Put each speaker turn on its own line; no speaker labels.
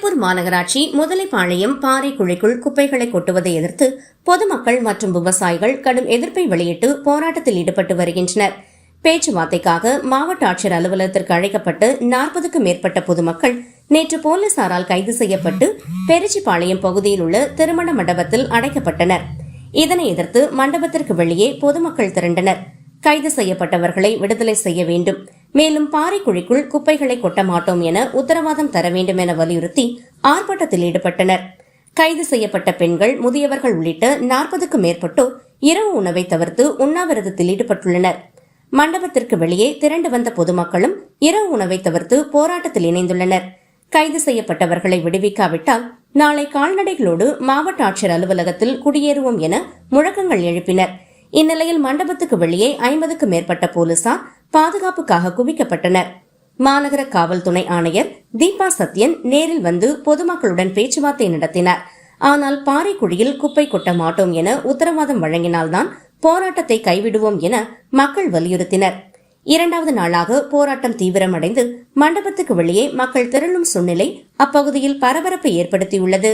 திருப்பூர் மாநகராட்சி முதலைப்பாளையம் பாறை குழிக்குள் குப்பைகளை கொட்டுவதை எதிர்த்து பொதுமக்கள் மற்றும் விவசாயிகள் கடும் எதிர்ப்பை வெளியிட்டு போராட்டத்தில் ஈடுபட்டு வருகின்றனர். பேச்சுவார்த்தைக்காக மாவட்ட ஆட்சியர் அலுவலகத்திற்கு அழைக்கப்பட்டு நாற்பதுக்கும் மேற்பட்ட பொதுமக்கள் நேற்று போலீசாரால் கைது செய்யப்பட்டு பெருச்சிப்பாளையம் பகுதியில் உள்ள திருமண மண்டபத்தில் அடைக்கப்பட்டனர். இதனை எதிர்த்து மண்டபத்திற்கு வெளியே பொதுமக்கள் திரண்டனர். கைது செய்யப்பட்டவர்களை விடுதலை செய்ய வேண்டும். மேலும் பாறைக்குழிக்குள் குப்பைகளை கொட்ட மாட்டோம் என உத்தரவாதம் தர வேண்டும் என வலியுறுத்தி ஆர்ப்பாட்டத்தில் ஈடுபட்டனர். கைது செய்யப்பட்ட பெண்கள் முதியவர்கள் உள்ளிட்ட நாற்பதுக்கும் மேற்பட்டோர் இரவு உணவை தவிர்த்து உண்ணாவிரதத்தில் ஈடுபட்டுள்ளனர். மண்டபத்திற்கு வெளியே திரண்டு வந்த பொதுமக்களும் இரவு உணவை தவிர்த்து போராட்டத்தில் இணைந்துள்ளனர். கைது செய்யப்பட்டவர்களை விடுவிக்காவிட்டால் நாளை கால்நடைகளோடு மாவட்ட ஆட்சியர் அலுவலகத்தில் குடியேறுவோம் என முழக்கங்கள் எழுப்பினர். இந்நிலையில் மண்டபத்துக்கு வெளியே ஐம்பதுக்கும் மேற்பட்ட போலீசார் பாதுகாப்புக்காக குவிக்கப்பட்டனர். மாநகர காவல் துணை ஆணையர் தீபா சத்யன் நேரில் வந்து பொதுமக்களுடன் பேச்சுவார்த்தை நடத்தினார். ஆனால் பாறைக்குழியில் குப்பை கொட்ட மாட்டோம் என உத்தரவாதம் வழங்கினால்தான் போராட்டத்தை கைவிடுவோம் என மக்கள் வலியுறுத்தினர். இரண்டாவது நாளாக போராட்டம் தீவிரமடைந்து மண்டபத்துக்கு வெளியே மக்கள் திரளும் சூழ்நிலை அப்பகுதியில் பரபரப்பை ஏற்படுத்தியுள்ளது.